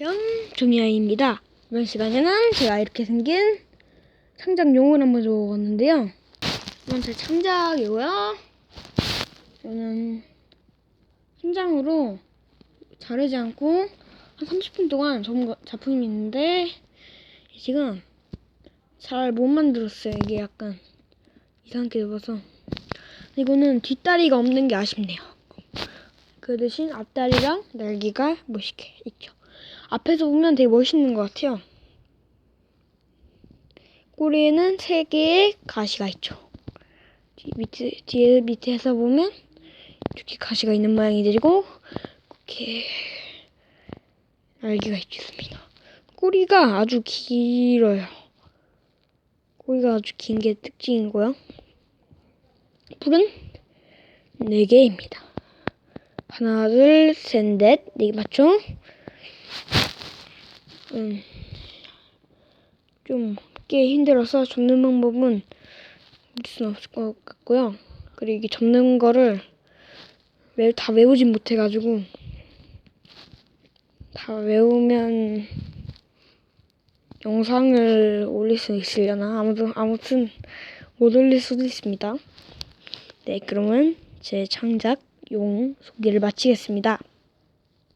안녕하세요. 종이아이입니다. 이번 시간에는 제가 이렇게 생긴 창작용을 한번 줘봤는데요. 이건 제 창작이고요. 저는 현장으로 자르지 않고 한 30분 동안 거- 작품이 있는데 지금 잘 못 만들었어요. 이게 약간 이상하게 접어서 이거는 뒷다리가 없는 게 아쉽네요. 그 대신 앞다리랑 날개가 멋있게 있죠. 앞에서 보면 되게 멋있는 것 같아요. 꼬리에는 세 개의 가시가 있죠. 뒤, 밑에, 뒤에 밑에서 보면 이렇게 가시가 있는 모양이 되고 이렇게 날개가 있습니다. 꼬리가 아주 길어요. 꼬리가 아주 긴 게 특징이고요. 뿔은 네 개입니다. 하나, 둘, 셋, 넷. 네 개 맞죠? 음, 좀꽤 힘들어서 접는 방법은 볼 수는 없을 것 같고요. 그리고 이게 접는 거를 외, 다 외우진 못해가지고 다 외우면 영상을 올릴 수 있으려나 아무튼 아무튼 못 올릴 수도 있습니다. 네, 그러면 제 창작 용 소개를 마치겠습니다.